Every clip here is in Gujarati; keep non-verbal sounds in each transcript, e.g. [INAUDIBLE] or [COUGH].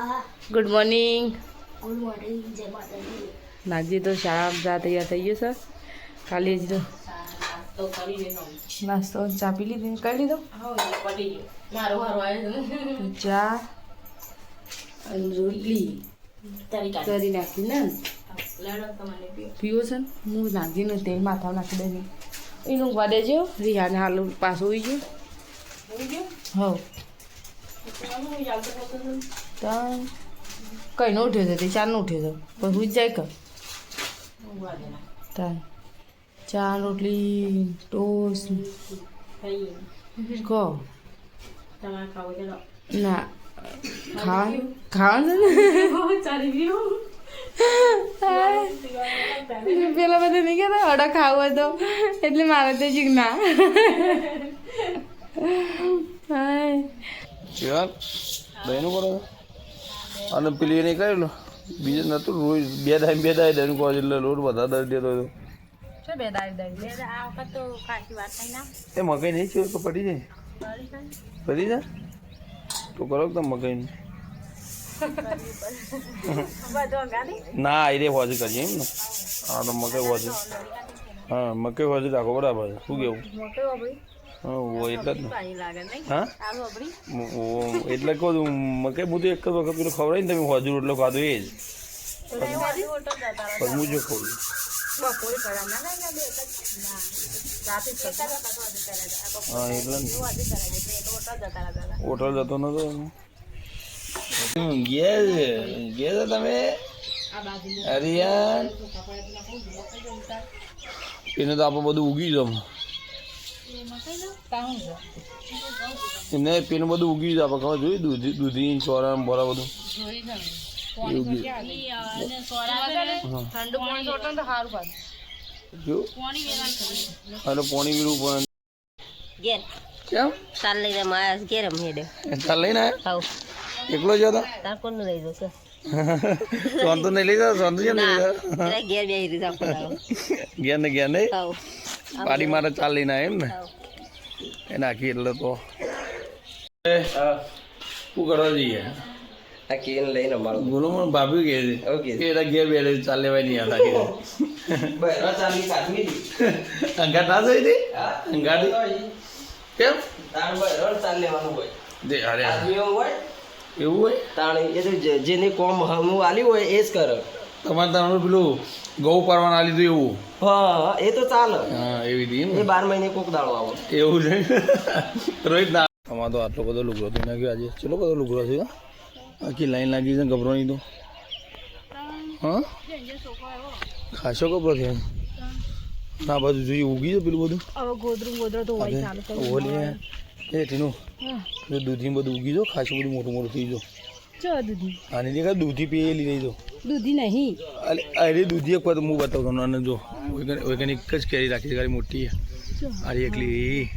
ગુડ મોર્નિંગ ગુડ મોર્નિંગ જય માતાજી નાજી તો શાળા જા તૈયાર થઈ ગયો સર ખાલી જ નાસ્તો ચા પી લીધી? કરી લીધો? ચા? રોટલી. કરી નાખી ને? પીવો. છે હું નાજીને તેલ માથા નાખી દેજે એનું વાડે જો રિહાને હાલ પાછું હોઈ ગયો. હોઈ ગયો? હવ. હું ચાલતો હતો તો કઈ નો ઉઠ્યો છે તે ચાર નો ઉઠ્યો છે પણ હું જાય કે? ત્રણ. ચાર રોટલી ટોસ. કહો ના. ખાવા ખાવાનું પેલા બધા નહીં કહેતા અડા ખાવ તો. એટલે મારે તો જીગ ના. ચાલ. દહીંનું કરો અને પેલી એને કરેલું બીજું નતું રોજ બે દાય બે દાય દહીં કહો એટલે લોટ વધારે દઈ દેતો હતો. શું બે દાડી દાડી આ વખત તો ખાસી વાત થઈ ના. એ મકાઈ નહીં છે તો પડી જાય. પડી જાય? તો કરો તો મકાઈ [LAUGHS] ના એ રે હોજ કરીએ એમ ને. હા તો મકાઈ હોજ. હા મકાઈ હોજ રાખો બરાબર શું કેવું? એટલે જ હા? એટલે કહું છું મકે હું તો એક જ વખત પેલું ખવડાવી ને તમે હોજુ રોટલો ખાધો એ જ. હું જો ખાઉં હા એટલે હોટલ જતો નતો ગયા છે. ગયા હતા તમે હરિયાન એને તો આપણે બધું ઉગી જમ એમને પેલું બધું ઉગી જાય આપણે ખબર જોયું? દૂધી દૂધી ચોરા બોરા બધું. પાણી અને પોણી ઘેર. કેમ? ચાલ લઈને માયા ઘેર હેડે ચાલ લઈને ખાવ એકલો જ હતો? તાર કોણ લઈ જશે સોન તો નહીં લઈ જાવ સોન તો નહીં લઈ ઘેર બે રીતે ગયા ને ગયા નહીં પાડી મારે ચાલ લઈને એમ ને એ નાખી એટલે તો શું કરવા જઈએ આ કેન લઈને અમારું બોલો મને ભાભી કહે છે ઓકે. કે એના ઘેર બેઠે ચાલ લેવાય નહીં યાદ રાખી બરાબર ચાલી કાઢવી અંગાટ ના થઈ હતી અંગાટ કેમ તાણ બરાબર ચાલ લેવાનું હોય દે અરે આદમીઓ હોય એવું હોય? તાણ એ તો જે- જેને કોમ હમું આલી હોય એ જ કરે. તમારે તમારું પેલું ગૌ પારવાનું આલી લીધું એવું? હા એ તો ચાલે. હા એવી દી એ બાર મહિને કોક દાળો આવે. એવું છે? [LAUGHS] રોહિત ના અમારે તો આટલો બધો લુગડો થઈ નાખ્યો. આજે ચલો બધો લુગડો થયો આખી લાઈન લાગી છે ગભરોની તો. હા? ખાસો ગભરો થયો ના બાજુ જોઈએ ઉગી છે પેલું બધું? હવે ગોદરું ગોદરો તો હોય ચાલુ. ઓલી એ ટીનું દૂધી બધું ઉગી જો ખાસું બધું મોટું મોટું થઈ જો ચો દૂધી. આની દેખા દૂધી પીએલી રહી જો. દૂધી નહીં. અરે અરે દૂધી એક વાર હું બતાવું તમને અને જો ઓઈકન એક જ કેરી રાખી ખાલી મોટી અરે એકલી.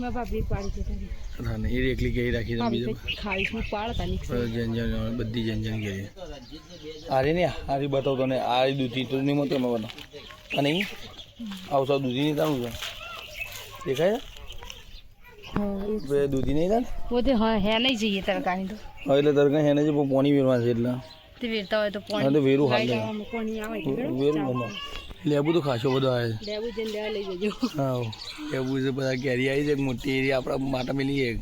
મેં ભાભી પાડી છે તારી. ના એ એકલી કેરી રાખી ભાભી બીજા ખાઈશ હું પાડતા નીકળી જન જન બધી જન જન કેરી. અરે ને આરી બતાવતો ને આ દૂધી તો નહીં મળતો એમાં બતાવ અને અહીં આવતા દૂધી નહીં છે. દેખાય બે દૂધી નહીં લાલ ઓ તે હા હે તો. એટલે તડકા હે નહીં પણ પાણી વેરવા છે એટલે. તે વેરતા હોય તો પાણી તો વેરું હાલ. વેરું મમ્મા લેબુ તો ખાસો બધો આવે. લેબુ જઈને લેવા લઈ જજો. હા લેબુ છે બધા કેરી આવી છે મોટી એરી આપણા માટે મેલી એક.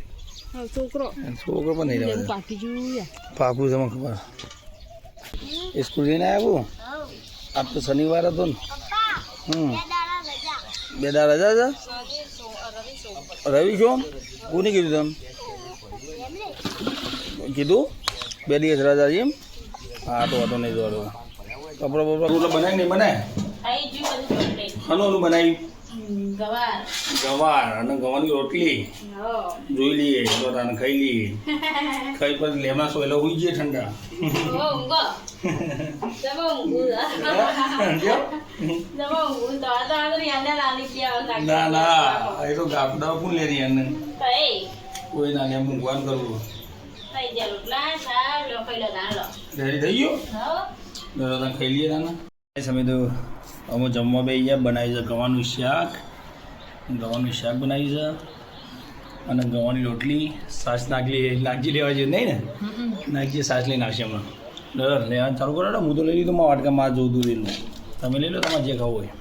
છોકરો. છોકરો પણ નહીં રહ્યો પાકી જોઈએ પાકું છે મને ખબર. સ્કૂલ જઈને આવ્યો આજ તો શનિવાર હતો ને. હમ. બે દાડા રજા. છે રવિ સોમ કોને કીધું તમે? કીધું? બે દિવસ રાજા એમ? હા તો વાંધો નહીં જોડો કપડા બપડો બનાવી નહીં બનાય? ખાઈ જ્યું ગવાર. ગવાર અને ગવાની રોટલી. જોઈ લઈએ બધાને ખાઈ લઈએ. ખાઈ પછી લેમના સોયલા હોઈ જઈએ ઠંડા. ના ના એ તો ગાપડા પણ લે રહી એને કોઈ ના લે મૂકવાનું કરવું રેડી થઈ ગયો? ખાઈ લઈએ નાના સમય તો. અમે જમવા બે ગયા બનાવી છે ગવાનું શાક. ગવાનું શાક બનાવી છે. અને ગવાની રોટલી સાસ નાખલી નાગજી લેવા જોઈએ નહીં ને? નાગજી સાસ લઈને આવશે હમણાં. ડર લેવાનું ચાલુ કરો ને હું તો લઈ લીધું મારા વાટકા માર જોઉં લીધું તમે લઈ લો તમારે જે ખાવું હોય.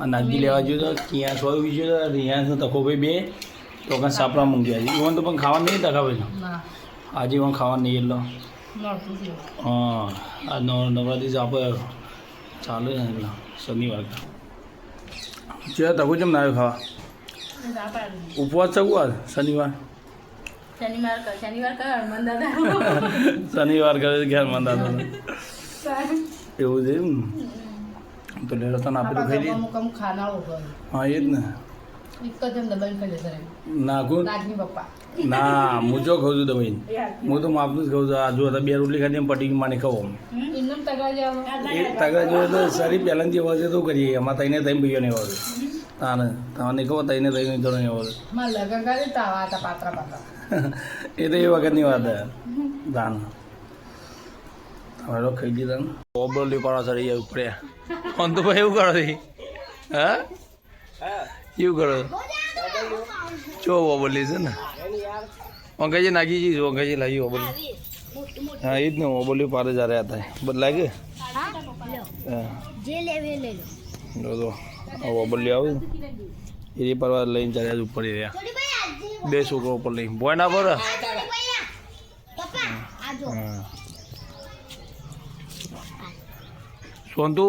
આ નાગજી લેવા જોઈએ તો ક્યાં સોય બી છે રિયાન્સ તકો ભાઈ બે. તો કાં સાપરા મૂંગ્યા છે ઇવન તો પણ ખાવા નહીં તકા ભાઈ આજે પણ ખાવા નહીં એટલો. હા આ નવ નવરાત્રી આપણે ચાલે ને એટલે શનિવાર છે તકો કેમ ના આવ્યો ખાવા? ઉપવાસ છે ઉપવાસ શનિવાર? શનિવાર કર શનિવાર [LAUGHS] શનિવાર કરે ઘેર મંદા એવું છે એમ? તો લેડો તને આપેલું ખાઈ લઈએ હા એ જ ને. નાખું ના હું જો ખાઉં છું દવાઈ હું તો માપનું જ ખાઉં છું. આ જો હતા બે રોટલી ખાધી એમ પટી માને ખાવું એ તગડા જોઈએ તો સારી પહેલાં જે હોય છે તો કરીએ. એમાં તઈને તઈને ભાઈઓ નહીં હોય તાને તાને કહો તઈને તઈને તો નહીં પાત્રા [LAUGHS] એ તો એ વખતની વાત હે દાન હવે તો ખાઈ દીધા ને. ઓબરલી લીપાડા ચડી જાય ઉપડ્યા ફોન તો ભાઈ એવું કરો હા? હા. એવું કરો. ચો ઓબરલી છે ને. વંકાજી નાખી જઈશ વંકાજી લાગી ઓબરલી હા એ જ ને ઓબરલી પાડે જ રહ્યા હતા લાગે? હા. જે લઈ જો ઓબરલી આવું એ પરવા લઈને ચાલ્યા જ ઉપર રહ્યા. બે છોકરો ઉપર લઈને. બોય ના પર જો સોનતુ?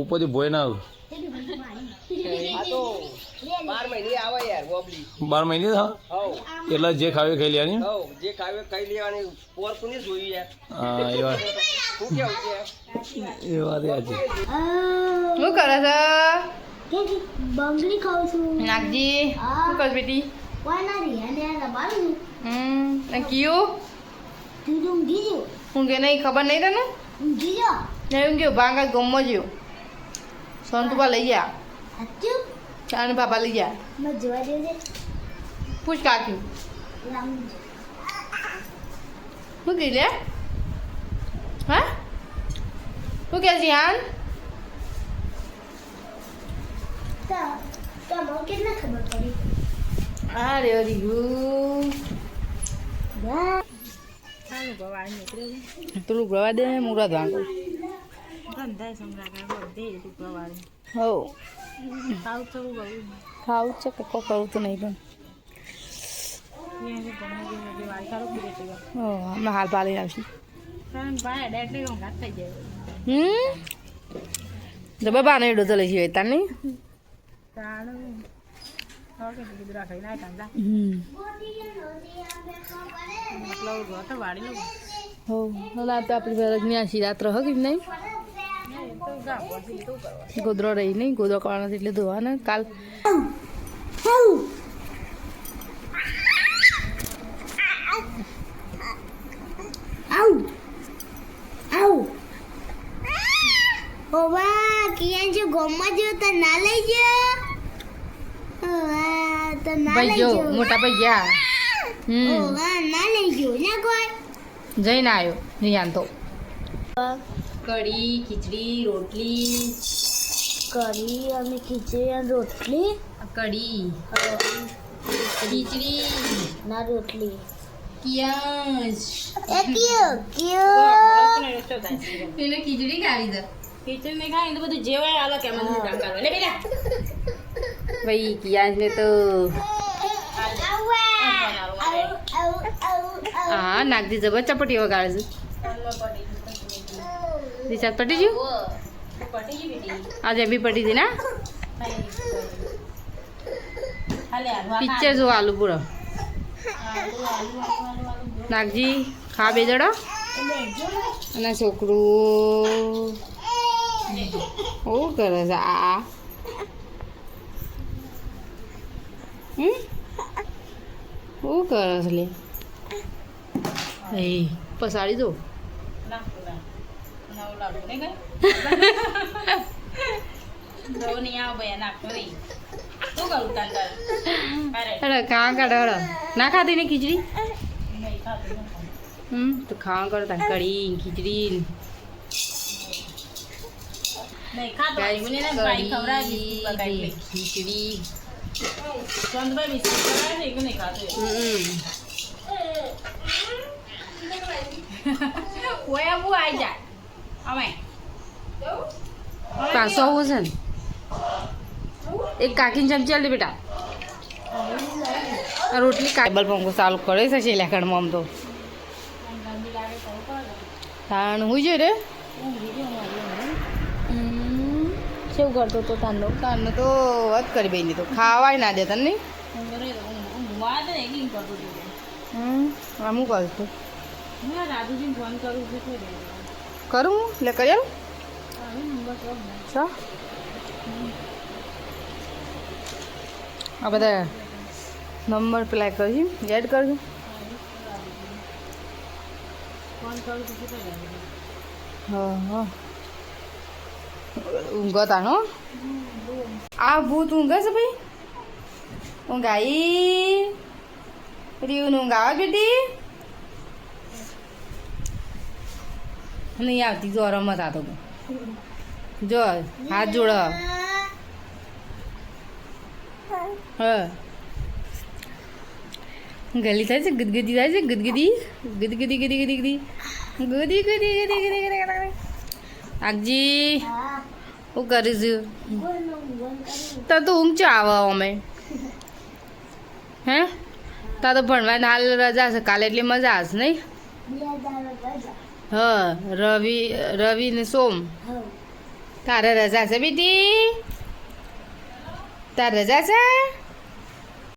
ઉપરથી ભોય ના બાર મહિને આવે યાર બોબલી બાર મહિને એટલે જે ખાવે ખાઈ લેવાની જે ખાવે ખાઈ લેવાની? પોર કોને જોઈ યાર હા એ વાત. શું કેવું છે એ વાત આજે શું કરે છે? બંગલી ખાઉં છું. નાગજી શું કરે બેટી? કયું? ઊંઘી નહીં ખબર નહીં તને? ઊંઘી ગયો. ભાંગા ગમો જ્યો સંતુપા લઈ ગયા સાચું? અને પાપા લઈ ગયા પૂછ કાકી. શું કહી લે હા? શું કે છે હાન તો તો મને કેટલા ખબર પડી? આ રે હરિયું વાહ પેલું પ્રવા દે મુરાદ વાંગો હો. ખાવું છે કે કોઈ કરવું તો નહીં પણ હો હમણાં હાલ પાલી આવશે. હમ? જબર બાને એડો તો લઈ છે તાર નહીં? હો તો આપણી ફરજની આશી રાત્ર હો કે નહીં? ગોદરો રહી નહીં ગોદરો કરવાનો છે એટલે ધોવાના. કાલ મોટા ભાઈ ગયા. હમ. જઈને આવ્યો નિયાન તો કઢી ખીચડી રોટલી. કઢી અને ખીચડી અને રોટલી? કઢી. ખીચડી. ના રોટલી. કિયાસ એ કિયો કિયો? પેલે ખીચડી ખાવી દે ખીચડી નહીં ખાઈ ને તો બધું જેવાય આલો કે મને કામ કરવા લે બેટા ભાઈ કિયાસ ને તો હા નાગજી જબર ચપટી વગાડે છે રિચાર્જ પટી ગયું આજે બી પટી હતી ના? પિક્ચર જો આલુ પૂરો. નાગજી, ખા બે જડો અને છોકરું. શું કરે છે આ. હમ? શું કરે છે લે. પસાડી દો. [LAUGHS] ના ખાતી ને ખીચડી? હમ તો ખાવા કરો તાર કઢી ખીચડી ખીચડી. કોઈ [LAUGHS] અમે પાછો આવું છે ને એક કાકીને ચમચી આલ બેટા આ રોટલી કાબલ પંખો ચાલુ કરે છે છેલ્લા ખંડમાં આમ તો તાણ હું જોઈ રે શું કેવું કરતો તો તાંડો તાંડો તો વાત કરી બેની તો ખાવાય ના દે તને હમ આમ હું હું રાજુજીને ફોન કરું છું કરું? એટલે કરી આવું. આ બધા નંબર પેલા કરજો એડ કરજો ઊંઘો તાણો આ ભૂત ઊંઘે છે ભાઈ? ઊંઘાઈ? રીવનું નું ગાવા બેટી નહીં આવતી, જો રમત આ તો. જો, હાથ જોડ. હા. ગલી થાય છે, ગદગદી થાય છે, ગદગદી. ગદગદી, ગદી ગદી ગદી. ગદી ગદી ગદી ગદી ગદી આગજી શું કરીશું? તો તું ઊંઘ ચો આવે અમે. હે? તા તો ભણવાની હાલ રજા છે, કાલે એટલી મજા આવશે નહીં? હા રવિ રવિ ને સોમ. તારે રજા છે બેટી? તારે રજા છે?